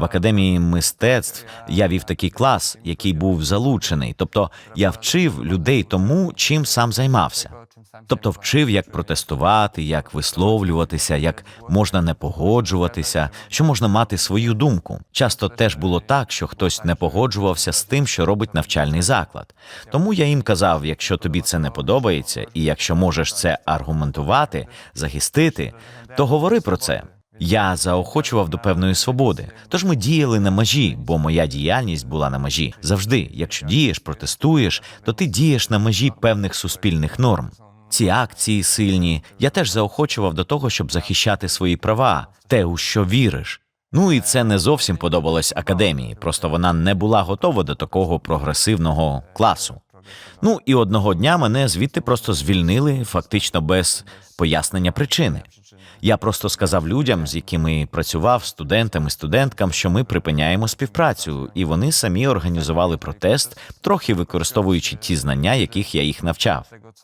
В академії мистецтв я вів такий клас, який був залучений. Тобто я вчив людей тому, чим сам займався. Тобто вчив, як протестувати, як висловлюватися, як можна не погоджуватися, що можна мати свою думку. Часто теж було так, що хтось не погоджувався з тим, що робить навчальний заклад. Тому я їм казав: якщо тобі це не подобається, і якщо можеш це аргументувати, захистити, то говори про це. Я заохочував до певної свободи. Тож ми діяли на межі, бо моя діяльність була на межі. Завжди, якщо дієш, протестуєш, то ти дієш на межі певних суспільних норм. Ці акції сильні. Я теж заохочував до того, щоб захищати свої права, те, у що віриш. Ну і це не зовсім подобалось академії, просто вона не була готова до такого прогресивного класу. Ну і одного дня мене звідти просто звільнили, фактично без пояснення причини. Я просто сказав людям, з якими працював, студентам і студенткам, що ми припиняємо співпрацю, і вони самі організували протест, трохи використовуючи ті знання, яких я їх навчав.